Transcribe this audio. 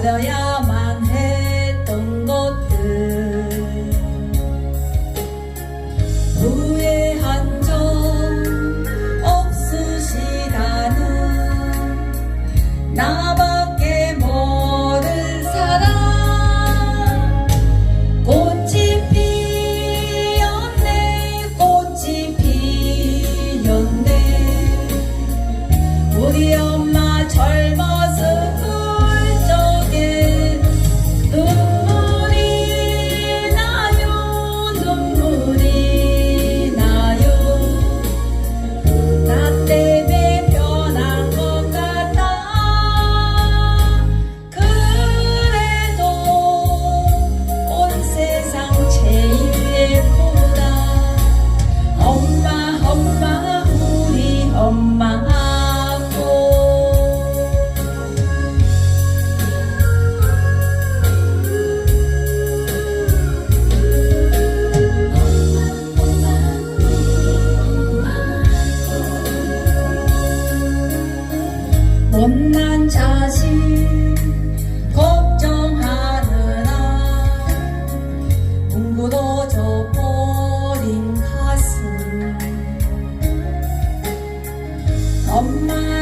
我的呀。 못난 자식 걱정하느라. 공부도 저버린 가슴. 엄마